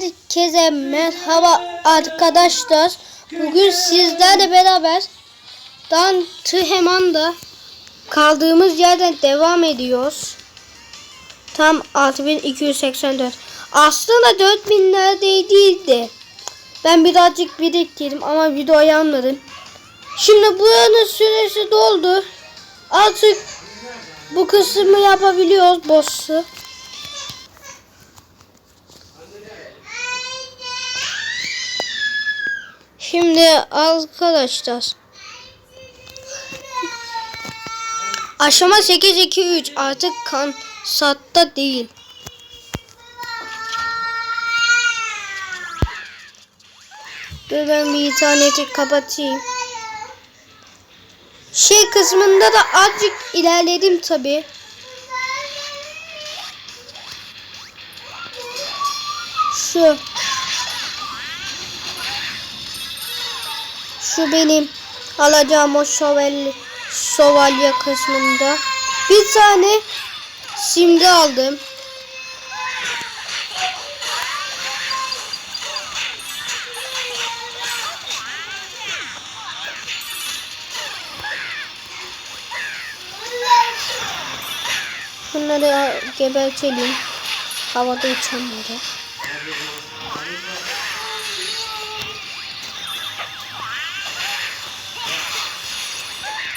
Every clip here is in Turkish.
Herkese merhaba arkadaşlar. Bugün sizlerle beraber Dan Tıheman'da kaldığımız yerden devam ediyoruz. Tam 6284. Aslında 4000'lerdeydi. Ben birazcık biriktirdim ama videoyu almadım. Şimdi buranın süresi doldu. Artık bu kısmı yapabiliyoruz boss'u. Şimdi arkadaşlar. Aşama 8 2 3 artık kan satta değil. Dur ben bir interneti kapatayım. Şey kısmında da azıcık ilerledim tabi. Şu. Şu benim alacağım o şövalye, şövalye kısmında. Bir tane simge aldım. Bunları gebertelim. Havada uçanları.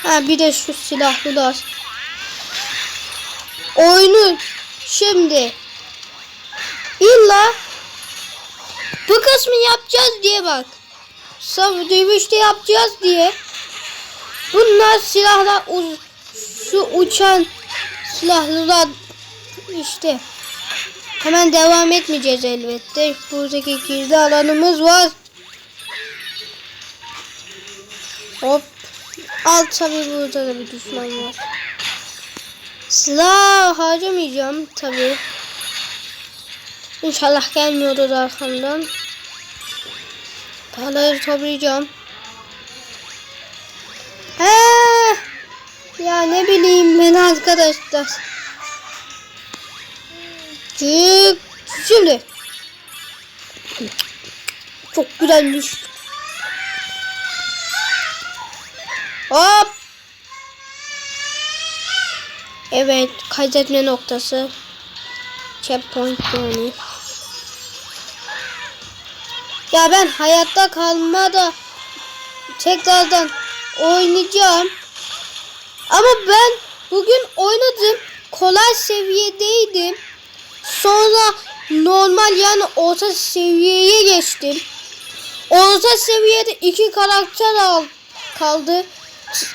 Ha bir de şu silahlılar. Oyunu şimdi illa bu kısmı yapacağız diye bak. Dövüşte yapacağız diye. Bunlar silahlar uz şu uçan silahlılar işte. Hemen devam etmeyeceğiz elbette. Buradaki gizli alanımız var. Hop. Alt tabi burada da bir düşman var. Silah harcamayacağım tabi. İnşallah gelmiyordur arkamdan. Paraları toplayacağım. He, ya ne bileyim ben arkadaşlar. Çık. Şimdi. Çok güzelmiş. Hop. Evet, kaydetme noktası. Checkpoint yani. Ya ben hayatta kalmada tekrardan oynayacağım. Ama ben bugün oynadım. Kolay seviyedeydim. Sonra normal yani orta seviyeye geçtim. Orta seviyede iki karakter al kaldı.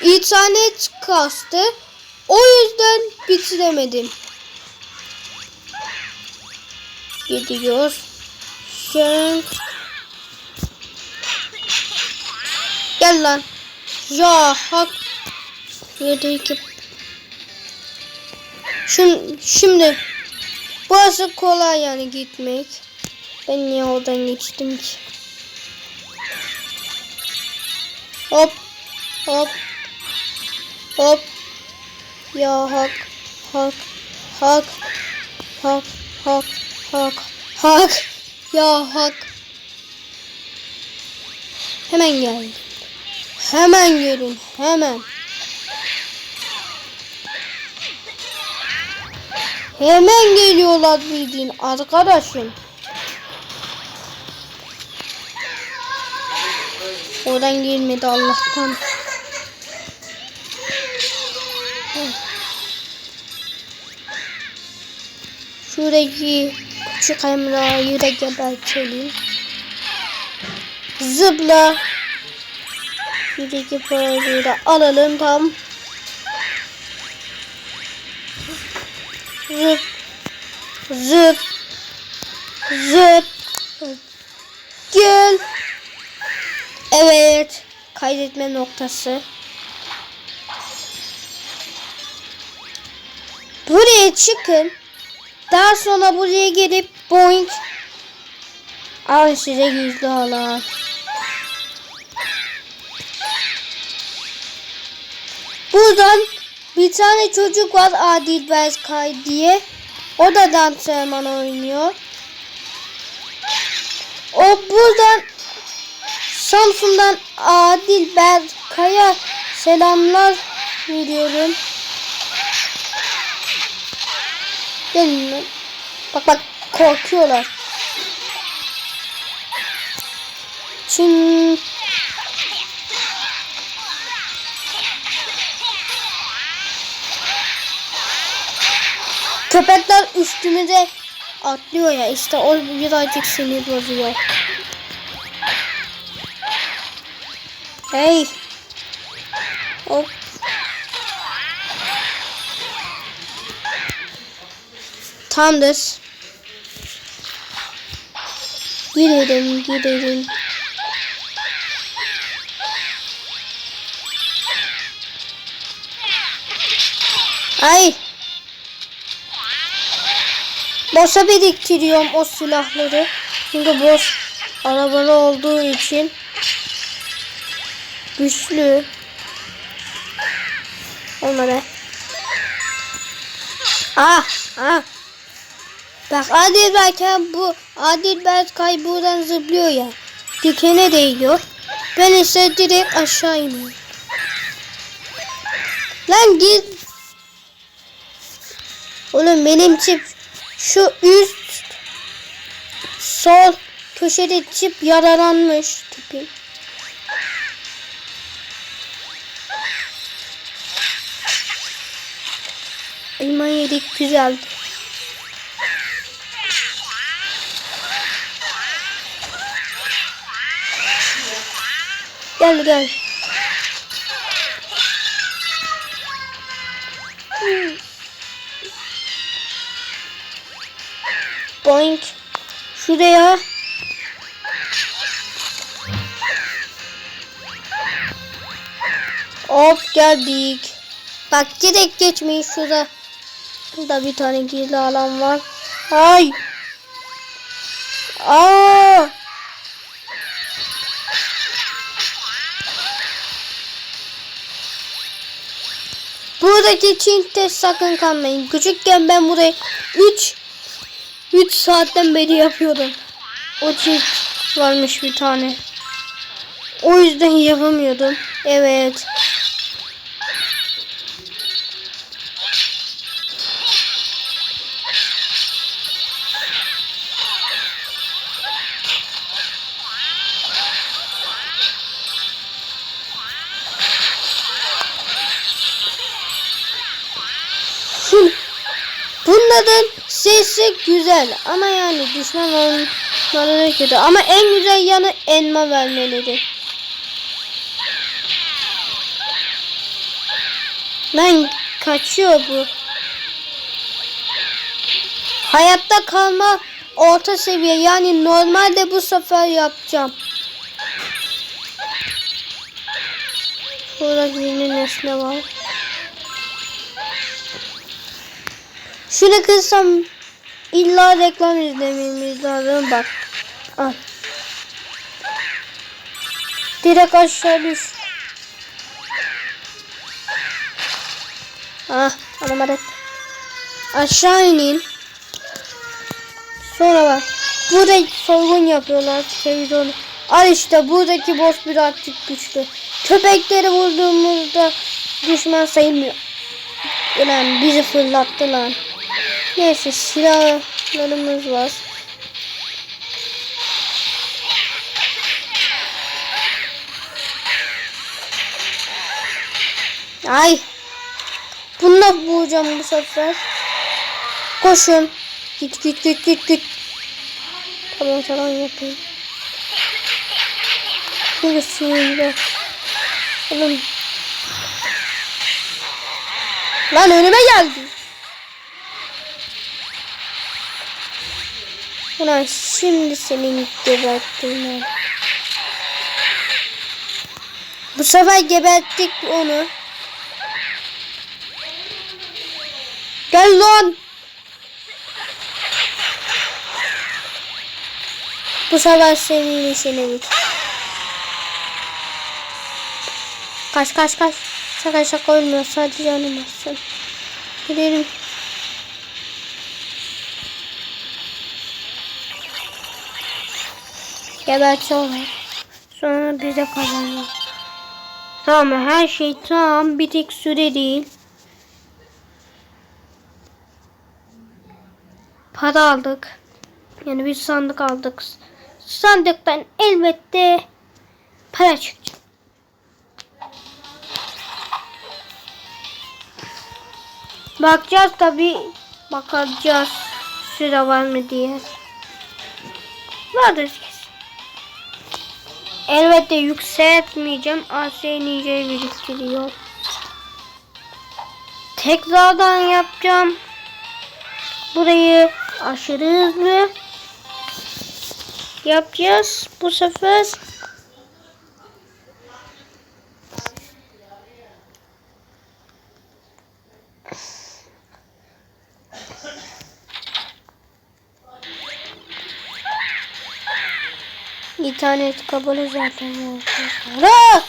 İnternet kastı. O yüzden bitiremedim. Gidiyor. Sen... Gel lan. Ya hak. Yedeki. Şimdi, şimdi. Burası kolay yani gitmek. Ben niye oradan geçtim ki? Hop. Hop. Hop. Ya hak. Hak. Hak. Hak. Hak. Hak. Hak. Ya hak. Hemen geldim. Hemen gelin. Hemen. Hemen geliyorlar bildiğin arkadaşım. Oradan girmedi Allah'tan. Şuradaki küçük Emrah'ı da gebertelim. Zıpla. Parayı da alalım tam. Zıp. Zıp. Zıp. Gel. Evet. Kaydetme noktası. Buraya çıkın. Daha sonra buraya gelip boing. Al size yüzde alan. Buradan bir tane çocuk var Adil Berkay diye. O da dans hemen oynuyor. O buradan Samsun'dan Adil Berkay'a selamlar veriyorum. Gelin lan. Bak bak korkuyorlar. Çin Köpekler üstümüze atlıyor ya işte o birazcık sinir bozuyor. Hey. Hop. Tamamdır. Girelim girelim. Ay. Boşa biriktiriyorum o silahları. Çünkü boş arabalı olduğu için güçlü. Olmadı. Ah, ah. Bak Adil Berkay bu Adil Berkay buradan zıplıyor ya. Dikene değiyor. Ben ise direkt aşağı iniyorum. Lan git. Oğlum benim çip şu üst sol köşede çip yaralanmış tipim. Elma yedik güzeldi. Gel gel. Boink. Şuraya. Hop geldik. Bak direkt geçmeyin şurada. Burada bir tane gizli alan var. Ay. Aa. Buradaki Çin'te sakın kalmayın. Küçükken ben burayı 3 3 saatten beri yapıyordum. O Çin varmış bir tane. O yüzden yapamıyordum. Evet. Bunların sesi güzel ama yani düşman olmaları kötü. Ama en güzel yanı elma vermeleri. Lan kaçıyor bu. Hayatta kalma orta seviye yani normalde bu sefer yapacağım. Burada yeni nesne var. Şunu kırsam illa reklam izlememiz lazım bak. Al. Direkt aşağı düş. Ah anlamadık. Aşağı inin. Sonra bak. Burada soygun yapıyorlar televizyonu. Al işte buradaki boss birazcık güçlü. Köpekleri vurduğumuzda düşman sayılmıyor. Ulan bizi fırlattı lan. Neyse silahlarımız var. Ay. Bununla vuracağım bu sefer. Koşun. Git git git git git. Tamam tamam yapayım. Şimdi suyunda. Oğlum. Lan önüme geldi. Ulan şimdi senin geberttim ben. Bu sefer geberttik onu. Gel lan. Bu sefer senin işine git. Kaç kaç kaç. Şaka şaka ölmüyor. Sadece animasyon. Gidelim. Gebertiyorlar. Sonra bize kazanıyor. Tamam her şey tamam. Bir tek süre değil. Para aldık. Yani bir sandık aldık. Sandıktan elbette para çıkacak. Bakacağız tabi. Bakacağız. Süre var mı diye. Vardır kesin. Elbette yükseltmeyeceğim. ASNC'yi biriktiriyor. Tekrardan yapacağım. Burayı aşırı hızlı yapacağız bu sefer. Bir tane kabalı zaten. Aa! Ah!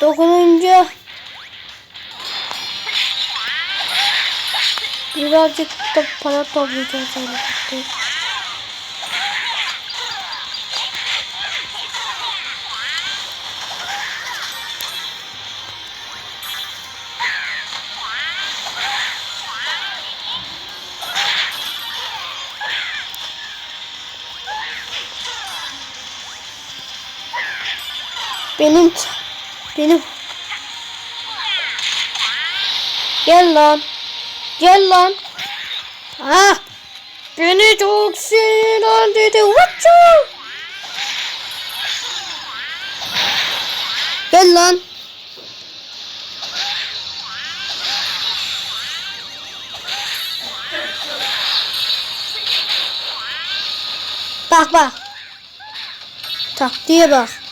Dokununca birazcık da para toplayacağız. Benim benim Gel lan. Gel lan. Ha. Beni çok sinirlendirdi. Vaçu. Gel lan. Bak bak. Taktiğe bak.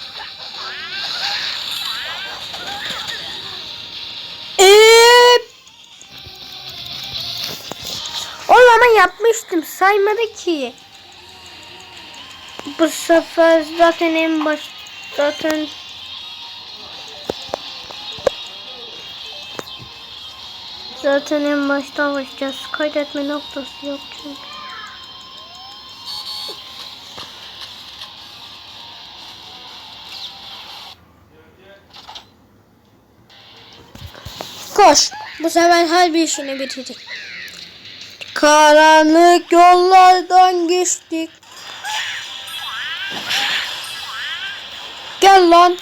Ama yapmıştım saymadı ki. Bu sefer zaten en baş zaten zaten en baştan başlayacağız. Kaydetme noktası yok çünkü. Koş. Bu sefer her bir işini bitirdik. Karanlık yollardan geçtik. Gel lan.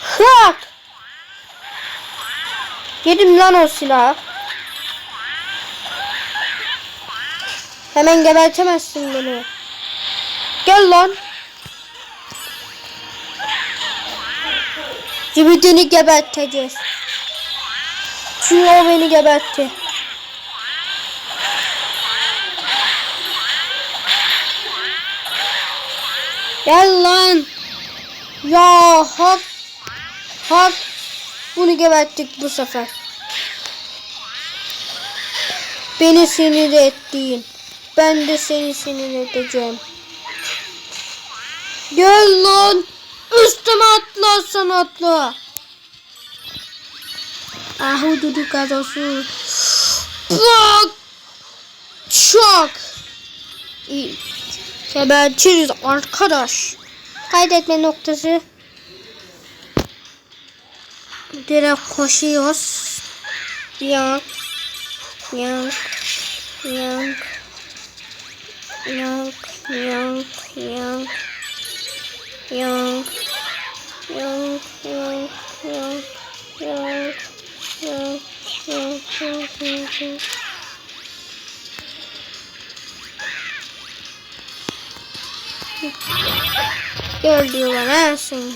Hak. Yedim lan o silahı. Hemen gebertemezsin beni. Gel lan. Cibitini geberteceğiz. Çünkü o beni gebertti. Gel lan. Ya hak. Hak. Bunu geberttik bu sefer. Beni sinir ettiğin. Ben de seni sinir edeceğim. Gel lan. Üstüme atla sen atla. Ahududu gazosu. Bak. Çok. İyi. Gebertiriz arkadaş. Kaydetme noktası. Direkt koşuyoruz. Yank. Yank. Yank. Yank. Yank. Yank. Yank. Yank. Yank. Yank. Yank. Yank. Yank. Yank. Yank. Yank. Gel diyorlar ha seni.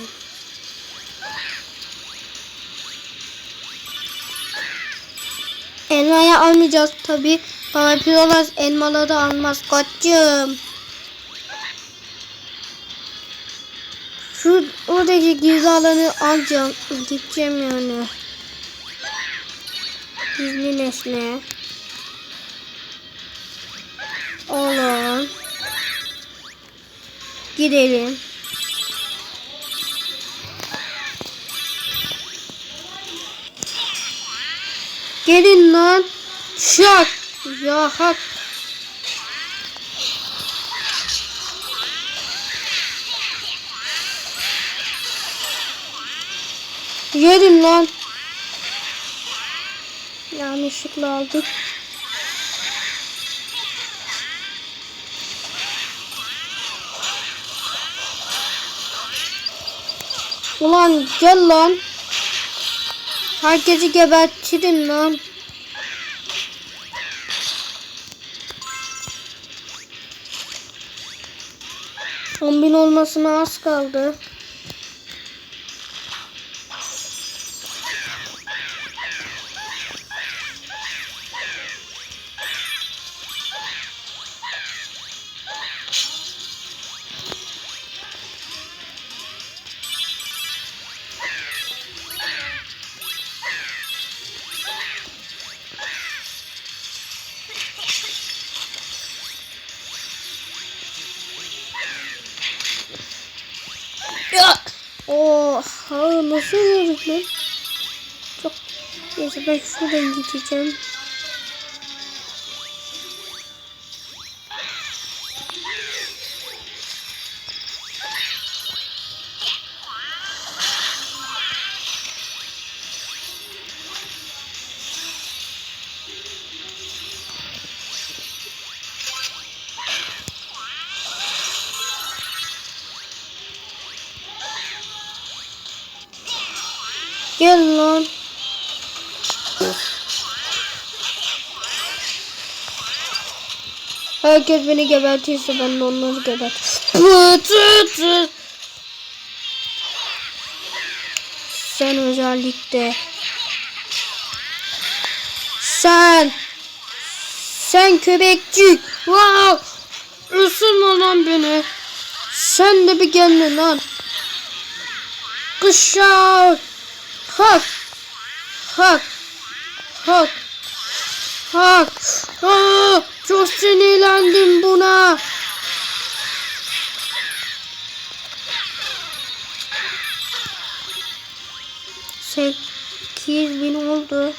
Elmayı almayacağız tabi. Bana pirolar elmaları almaz koçum. Şu oradaki gizli alanı alacağım. Gideceğim yani. Gizli nesne. Alan. Gidelim. Gelin lan. Şak. Ya hak. Gelin lan. Yanlışlıkla aldık. Ulan gel lan. Herkesi gebertirim lan. On bin olmasına az kaldı. Ya. Oha nasıl vurduk lan? Çok neyse ben şuradan gideceğim. Gel lan. Herkes beni gebertirse ben de onları gebert. Sen özellikle. Sen. Sen köpekçik. Wow. Isırma lan beni. Sen de bir gelme lan. Kışar. Hak. Hak. Hak. Hak. Aa, çok sinirlendim buna. Sekiz bin oldu.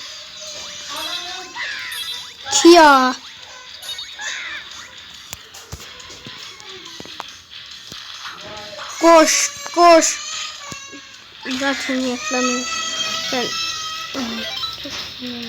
Kia. Koş, koş. Zaten yaklanıyor. 但，嗯，就是呢？